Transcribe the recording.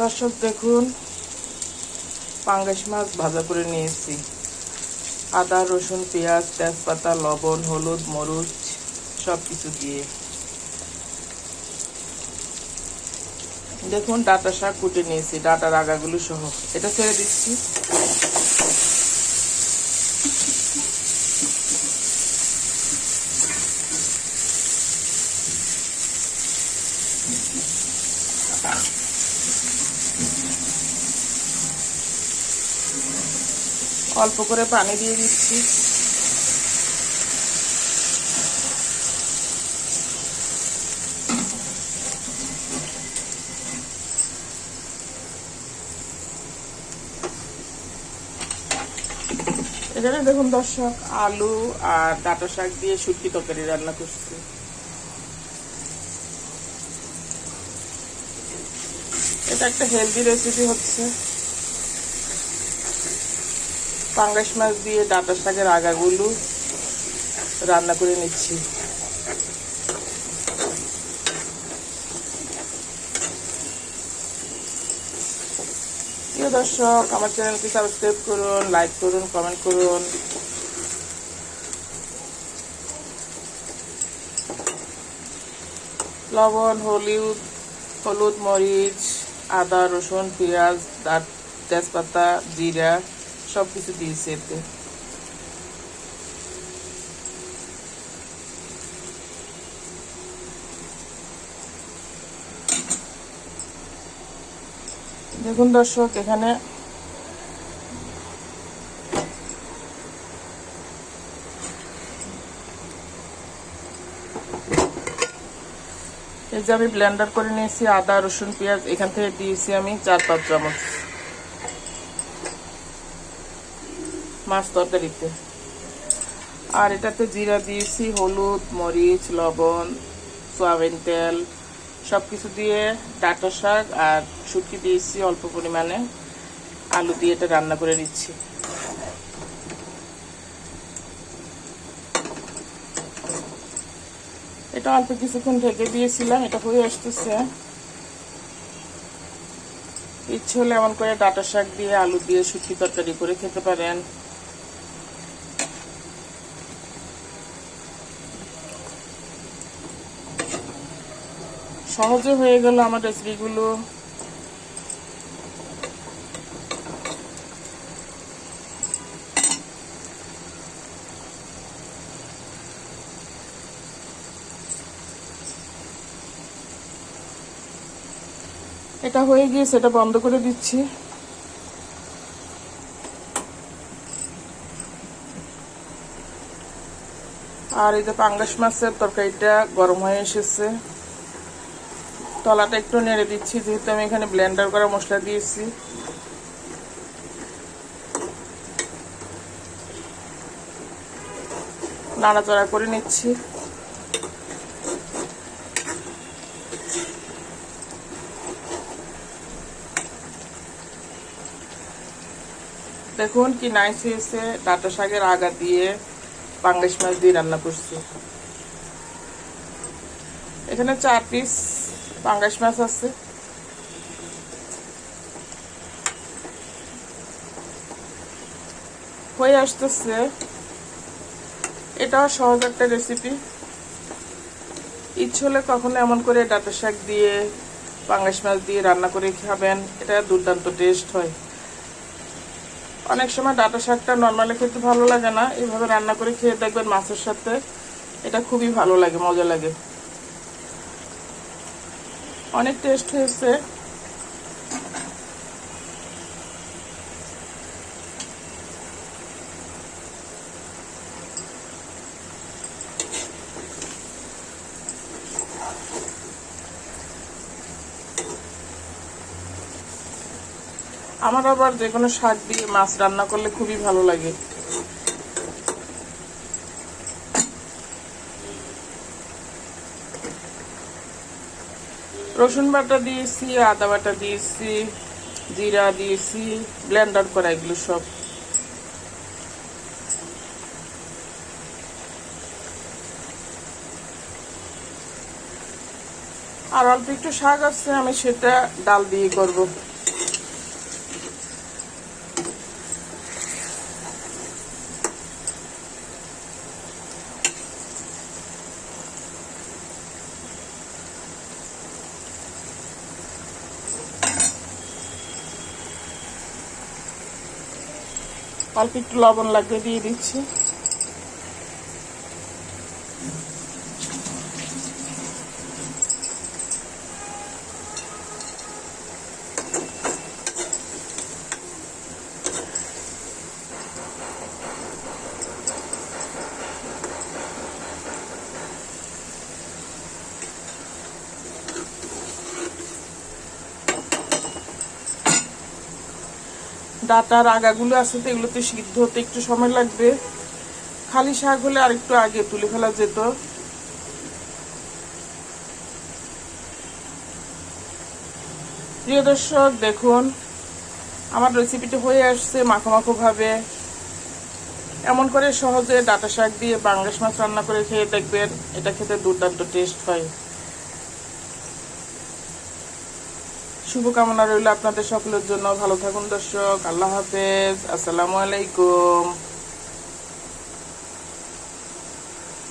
দর্শক, দেখুন, পাঙ্গাস মাছ ভাজা করে নিয়েছি। আদা, রসুন, পেঁয়াজ, তেজপাতা, লবণ, হলুদ, মরুচ সব কিছু দিয়ে। দেখুন, ডাটা শাক কুটে নিয়েছি, ডাটার আগাগুলো সহ। এটা ছেড়ে দিচ্ছি। অল্প করে পানি দিয়ে দিচ্ছি। এখানে দেখুন দর্শক, আলু আর ডাটা শাক দিয়ে শুটকি তরকারি রান্না করছি। এটা একটা হেলদি রেসিপি হচ্ছে। পাঙ্গাস মাছ দিয়ে ডাটা শাকের আগাগুলো রান্না করে নিচ্ছি। প্রিয় দর্শক, আমার চ্যানেলকে সাবস্ক্রাইব করুন, লাইক করুন, কমেন্ট করুন। লবণ, হলুদ হলুদ মরিচ, আদা, রসুন, পেঁয়াজ তেজপাতা, জিরা সব কিছু দিয়েছি এতে দেখুন দর্শক, এখানে এই যে আমি ব্লেন্ডার করে নিয়েছি, আদা, রসুন, পেঁয়াজ, এখান থেকে দিয়েছি আমি চার পাঁচ চামচ। মাছ তরকারিতে। আর এটাতে জিরা দিয়েছি, হলুদ, মরিচ, লবণ, সয়াবিন তেল সব কিছু দিয়ে ডাটা শাক আর শুটকি দিয়েছি অল্প পরিমাণে। আলু দিয়ে এটা রান্না করে নিচ্ছি। এটা অল্প কিছুক্ষণ ঢেকে দিয়েছিলাম, এটা হয়ে আসতেছে। ইচ্ছে হলে এমন করে ডাটা শাক দিয়ে, আলু দিয়ে, শুটকি তরকারি করে খেতে পারেন। সহজে হয়ে গেল আমার রেসিপিগুলো। এটা হয়ে গিয়ে সেটা বন্ধ করে দিচ্ছি। আর এই যে পাঙ্গাস মাছের তরকারিটা গরম হয়ে এসেছে। তলাটা একটু নেড়ে দিচ্ছি, যেহেতু আমি এখানে ব্লেন্ডার করা মশলা দিয়েছি। নাড়াচাড়া করে নিচ্ছি। দেখুন কি নাইস হয়েছে, ডাটা শাকের আগা দিয়ে পাঙ্গাস মাছ দিয়ে রান্না করছি। এখানে চার পিস পাঙ্গাস মাছ আছে। হয়ে আসতেছে। এটাও সহজ একটা রেসিপি ইচ্ছে হলে কখনো এমন করে ডাটা শাক দিয়ে, পাঙ্গাস মাছ দিয়ে রান্না করে খাবেন। এটা দুর্দান্ত টেস্ট হয়। অনেক সময় ডাটা শাকটা নর্মালি খেতে ভালো লাগে না। এইভাবে রান্না করে খেয়ে দেখবেন মাছের সাথে এটা খুবই ভালো লাগে, মজা লাগে। অনেক টেস্ট হয়েছে। আমার আবার যে কোনো শাক দিয়ে মাছ রান্না করলে খুবই ভালো লাগে। রসুন বাটা দিয়েছি, আদা বাটা দিয়েছি, জিরা দিয়েছি ব্লেন্ডার করা এগুলো সব। আর অল্প একটু শাক আছে, আমি সেটা ডাল দিয়ে করব। অল্প একটু লবণ লাগবে দিয়ে দিচ্ছি। ডাটার আগাগুলো আছে তো এগুলোতে সিদ্ধ হতে একটু সময় লাগবে। খালি শাক হলে আর একটু আগে তুলে ফেলা যেত। প্রিয় দর্শক, দেখুন, আমার রেসিপিটি হয়ে আসছে মাখো মাখো ভাবে এমন করে সহজে ডাটা শাক দিয়ে বাংলাদেশ মাছ রান্না করে খেয়ে দেখবেন, এটা খেতে দুর্দান্ত টেস্ট হয়। শুভকামনা রইল আপনাদের সকলের জন্য। ভালো থাকুন দর্শক আল্লাহ হাফেজ। আসসালামু আলাইকুম।